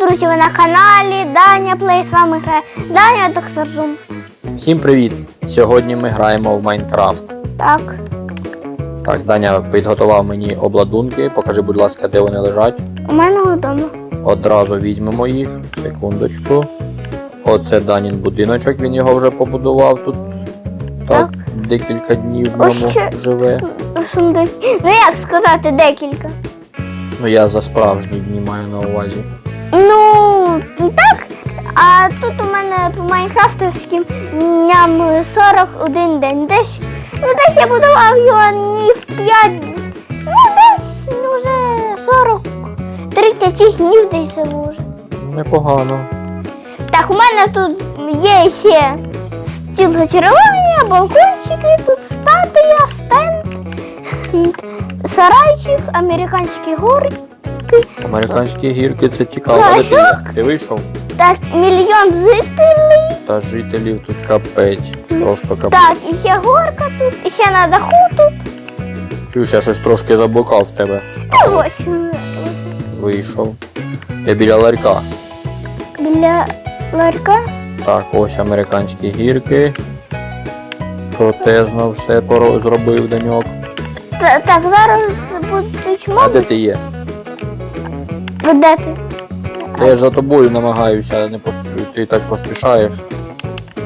друзі, ви на каналі Даня Плей. З вами грає Даня Доктор Всім привіт! Сьогодні ми граємо в Майнкрафт. Так. Так, Даня підготував мені обладунки. Покажи, будь ласка, де вони лежать. У мене вдома. Одразу візьмемо їх. Секундочку. Оце Данін будиночок, він його вже побудував тут. Так, декілька днів в ньому ще живе. сундук. Ну як сказати, декілька. Ну я за справжні дні маю на увазі. Ну, так. А тут у мене по майнкрафтовським дням 41 день. Десь, ну десь я будував його не в 5, ну десь ну, вже 40, 36 днів десь живу вже. Непогано. Так, у мене тут є ще стіл зачарування, балкончики, тут статуя, стенд, сарайчик, американські гори. Американські гірки це цікаво. Де ти, ти вийшов? Так, мільйон жителей. Та жителів тут капець. Просто капець. Так, і ще горка тут, і ще на даху тут. Чуєш, я щось трошки заблукав в тебе. Та ось Вийшов. Я біля ларька. біля ларька. Так, ось американські гірки. Протезно все поро- зробив Даньок. Та- Так, зараз будуть А моби. де ти є? Де ти? Та я ж за тобою намагаюся, не поспі... ти так поспішаєш.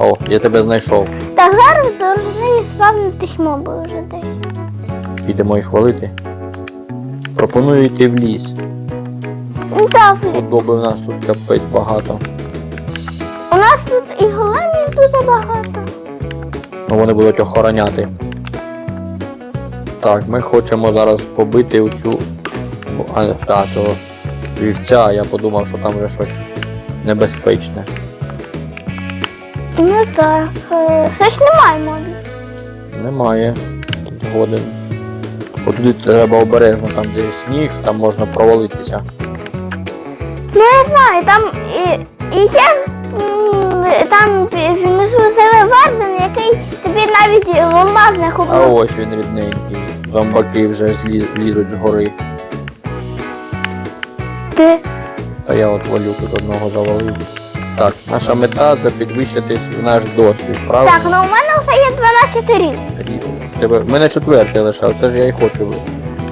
О, я тебе знайшов. Так, зараз повинні спавнитись моби вже десь. Підемо їх хвалити. Пропоную йти в ліс. Ну так, Подоби в нас тут капець багато. у нас тут і големів дуже багато. Ну вони будуть охороняти. Так, ми хочемо зараз побити оцю. А, та, то вівця, я подумав, що там вже щось небезпечне. Ну так, е, щось немає мобів. Немає. Згоден. От туди треба обережно, там де сніг, там можна провалитися. Ну я знаю, там і, і ще м, там внизу Варден, який тобі навіть в алмазних А ось він рідненький. Зомбаки вже злі- лізуть з гори. Ти. Та я от валю тут одного завалив. Так, наша мета це підвищити наш досвід, правда? Так, ну у мене вже є 12 рівень. Тебе... В мене четвертий лишав, це ж я і хочу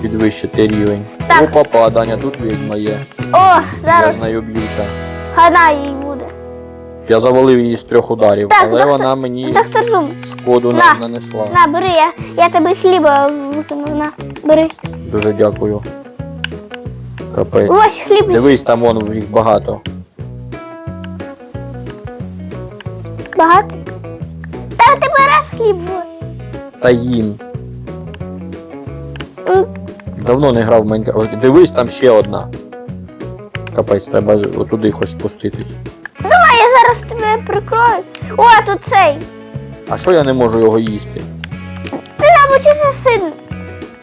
підвищити рівень. Так. О, папа, Даня, тут відьма є. О, Я зараз з нею б'юся. хана їй буде. Я завалив її з трьох ударів, Так, але доктор- вона мені Доктор Зум, шкоду На. не нанесла. на, бери, я, я тобі хліба викинув, на, бери. Дуже дякую. Капець. Ось хліб. Дивись, там вон їх багато. Багато. Та ти береш хліб. Та їм. Давно не грав в Майнкрафт. Дивись, там ще одна. Капець, треба отуди хоч спуститись. Давай я зараз тебе прикрою. О, тут цей. А що я не можу його їсти? Ти, мабуть, уже син.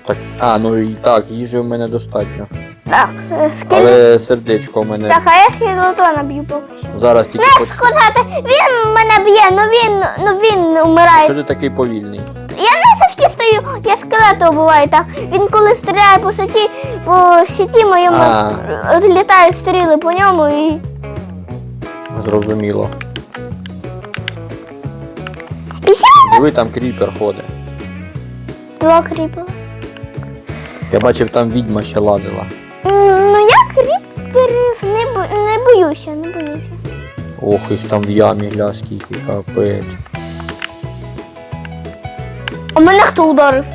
Так, а, ну і так, їжі в мене достатньо. Так, скільки. Але сердечко в мене Так, а я скелетона б'ю поки що. зараз тільки Не хоч. сказати, він мене б'є, ну він, ну він умирає. Що ти такий повільний? Я не завжди стою, я скелета вбиваю так. Він коли стріляє по сіті, по сіті моєму літають стріли по ньому і. Зрозуміло. І Диви, там кріпер ходить. два кріпи. Я бачив, там відьма ще лазила. Ну я кріперів не, бо- не боюся, не боюся. Ох, їх там в ямі гля скільки, капець. А мене хто ударив?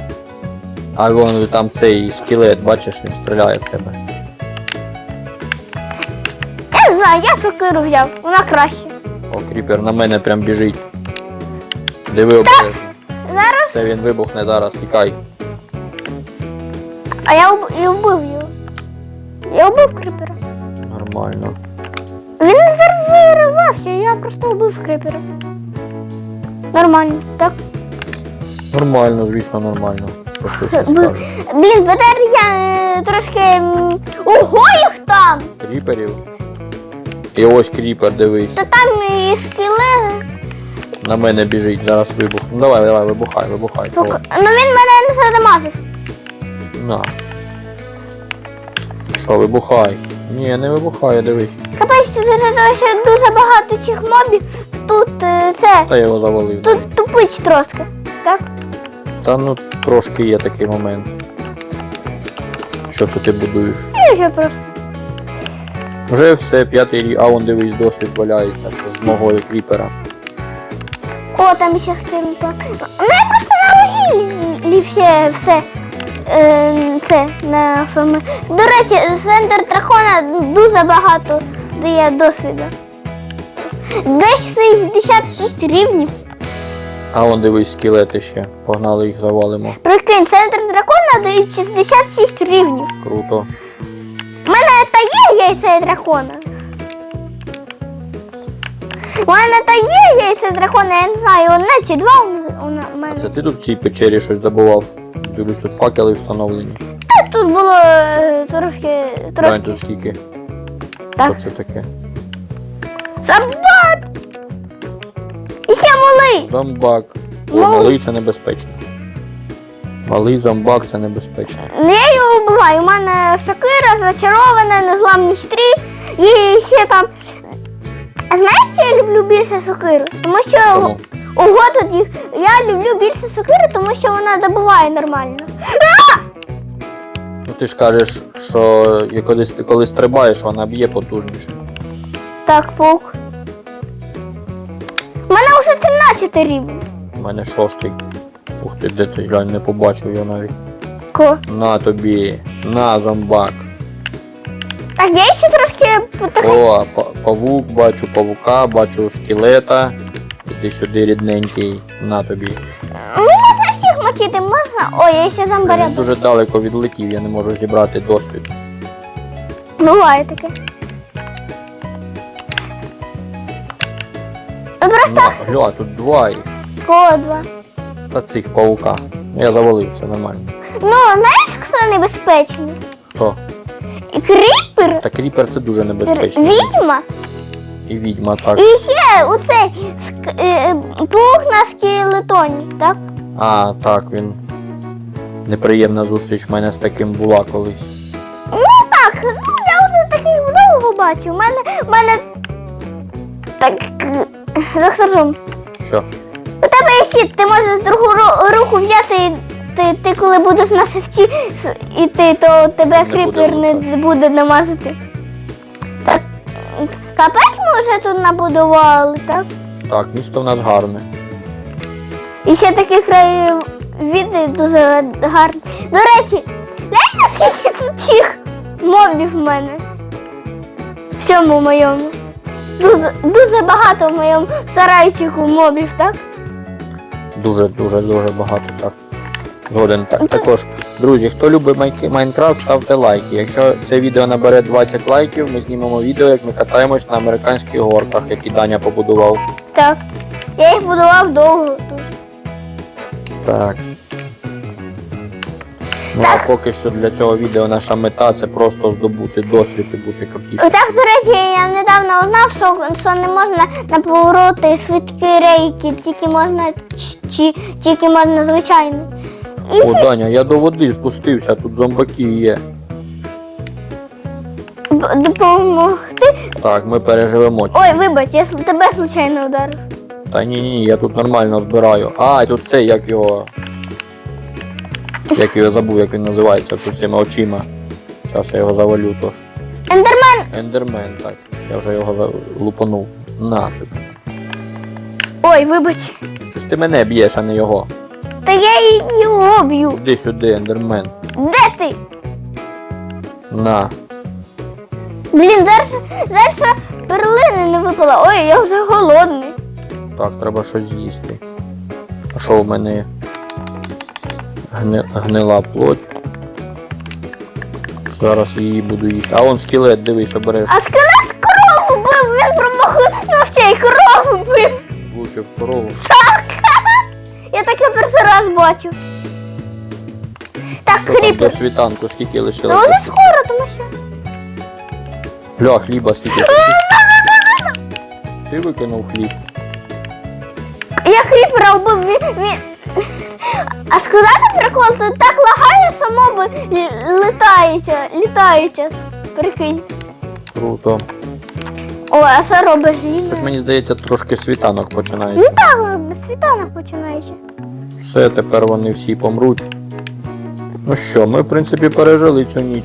А вон там цей скелет, бачиш, він стріляє в тебе. Я не знаю, я сокиру взяв, вона краще. О, кріпер на мене прям біжить. Диви обережно. Зараз, Це він вибухне зараз, тікай. а я уб... і вбив. Я вбив кріпера. Нормально. Він не зарвивався, я просто вбив кріпера. Нормально, так? Нормально, звісно, нормально. Що ж ти ще скажеш? Блін, тепер я е, трошки. м, Ого, їх там! Кріперів. І ось кріпер, дивись. Та там і скелет. На мене біжить, зараз вибух. Ну давай, давай, вибухай, вибухай. Ну він мене не задамажив. На. Що, вибухай? Ні, не вибухай, дивись. Капець, тут вже ще дуже багато цих мобів. Тут е, це. Та я його завалив. Тут тупить трошки. Так? Та ну трошки є такий момент. Що це ти будуєш? І вже просто. Вже все, п'ятий рік, а вон дивись, досвід валяється. Це з мого кріпера. О, там ще стрімка. Ну я просто на вугіллі все, все. Е, це на форми. До речі, з Ендер Дракона дуже багато дає досвіду. Десь 66 рівнів. А вон дивись, скелети ще. Погнали їх завалимо. Прикинь, з Ендер Дракона дають 66 рівнів. Круто. У мене та є яйця дракона. У мене та є яйця дракона, я не знаю, одне чи два у мене- А це ти тут в цій печері щось добував? Дивлюсь, тут факели встановлені. Тут було е, трошки. Трошки. тут скільки. Так. Що це таке? Собак! І ще малий! Зомбак. О, Ну. малий це небезпечно. Малий зомбак це небезпечно. Ну, Я його вбиваю. У мене сокира, зачарована, незламні стрій. І ще там. А знаєш, що я люблю більше сокиру? Тому що Чому? Ого тут їх. Я люблю більше сокири, тому що вона добуває нормально. Ну ти ж кажеш, що коли, коли стрибаєш, вона б'є потужніше. Так, паук. У мене вже 13 рівень. У мене шостий. Ух ти, де ти глянь, не побачив я навіть. Ко. На тобі, на зомбак. Так, я ще трошки потрохи. О, па- павук, бачу павука, бачу скелета. Іди сюди, рідненький, на тобі. Ну, можна всіх мочити, можна. Ой, я ще Він замбаря. дуже далеко відлетів, я не можу зібрати досвід. Буває таке. Ну, Просто На, гля, тут два їх. кого два. Та цих павука. Ну, Я завалив, це нормально. Ну, знаєш, хто небезпечний? Хто? Кріпер, Та кріпер це дуже небезпечно. відьма. І відьма так. І ще оцей ск- е, паук на скелетоні, так? А, так, він. Неприємна зустріч в мене з таким була колись. Ну так, ну я вже таких довго бачу. У мене, у мене так. Доктор Жум, Що? у тебе є щит, ти можеш другу ру- руку взяти, і ти, ти коли будеш на севці с- іти, то тебе Не буде кріпер не буде намазати. Капець ми вже тут набудували, так? Так, місто в нас гарне. І ще такі краєвіди дуже гарні. До речі, глянь, наскільки тут цих мобів в мене. В цьому моєму. Дуже, дуже багато в моєму сарайчику мобів, так? Дуже, дуже, дуже багато так. Згоден. Так, також, друзі, хто любить Майнкрафт, ставте лайки. Якщо це відео набере 20 лайків, ми знімемо відео, як ми катаємось на американських горках, які Даня побудував. Так. Я їх будував довго. Так. Ну а поки що для цього відео наша мета це просто здобути досвід і бути крутішим. Отак, до речі, я недавно узнав, що, що не можна на повороти швидкі рейки, тільки можна чи, тільки можна звичайно. О, Даня, я до води спустився, тут зомбаки є. б- допомогти. Так, ми переживемо. ці. Ой, вибач, я с- тебе случайно ударив. Та ні, ні, я тут нормально збираю. А, тут це як його. Як його забув, як він називається, тут цими очима. Зараз я його завалю тож. Ендермен, Ендермен, так. Я вже його за- лупанув. На тобі. ой, вибач. Щось ти мене б'єш, а не його. Та я її об'ю. Іди сюди, ендермен. Де ти? На. Блін, зараз, зараз перлини не випала. Ой, я вже голодний. Так, треба щось з'їсти. А що в мене? є? Гни... Гнила плоть. Зараз її буду їсти. А он скелет, дивись, обереш. А скелет корову бив, він промахнувся і корову бив. Влучив корову. Я таке перший раз бачу. Так, Що там до кріпер. світанку, скільки Ну лишилося? вже скоро, тому що. Гля, хліба скільки. Ти викинув хліб. Я кріпера вбив, він, він... А сказати прикол, то так лагає само би літається, літається. Прикинь. Круто. О, а що робиш Ліна? Щось мені здається, трошки світанок Ну починається. так, світанок починається. Все, тепер вони всі помруть. Ну що, ми в принципі пережили цю ніч.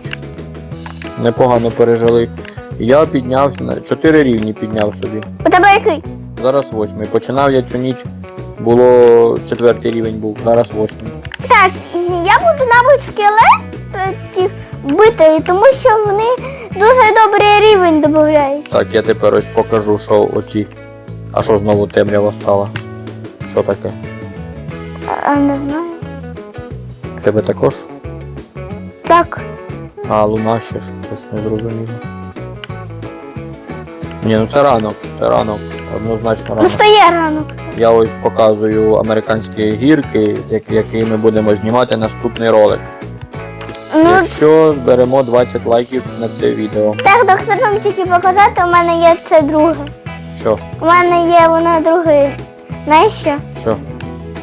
Непогано пережили. Я підняв на 4 рівні підняв собі. У тебе який? Зараз восьмий. Починав я цю ніч. Було четвертий рівень був, зараз восьмий. Так, я буду, мабуть, скелетів бити, тому що вони дуже добрий рівень додають. Так, я тепер ось покажу, що оці. А що знову темрява стала? Що таке? А, не знаю. Тебе також? Так. А, луна ще ж, щось не зрозуміло. Ні, ну це ранок, це ранок, однозначно Ну ранок. стає ранок. Я ось показую американські гірки, з як- які ми будемо знімати наступний ролик. Якщо зберемо 20 лайків на це відео. так, доктор, вам тільки показати, у мене є це друге. Що? У мене є воно друге. Знаєш що? Що?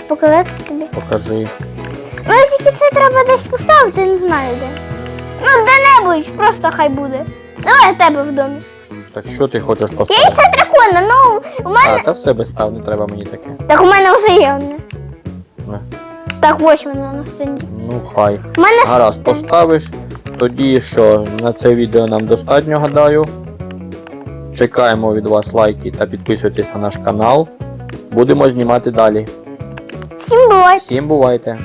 Показати тобі. Покажи. Ну тільки це треба десь поставити, не знаю де. Ну, де-небудь, просто хай буде. Давай у тебе в домі. Так що ти хочеш поставити? Яйця дракона, ну у мене. А, та в себе став, не треба мені таке. Так у мене вже є одне. Не. Так, ось воно на стенді. Ну хай. Мене Гаразд, поставиш. Тоді що, на це відео нам достатньо, гадаю. Чекаємо від вас лайки та підписуйтесь на наш канал. Будемо знімати далі. Всім бувайте! Всім бувайте!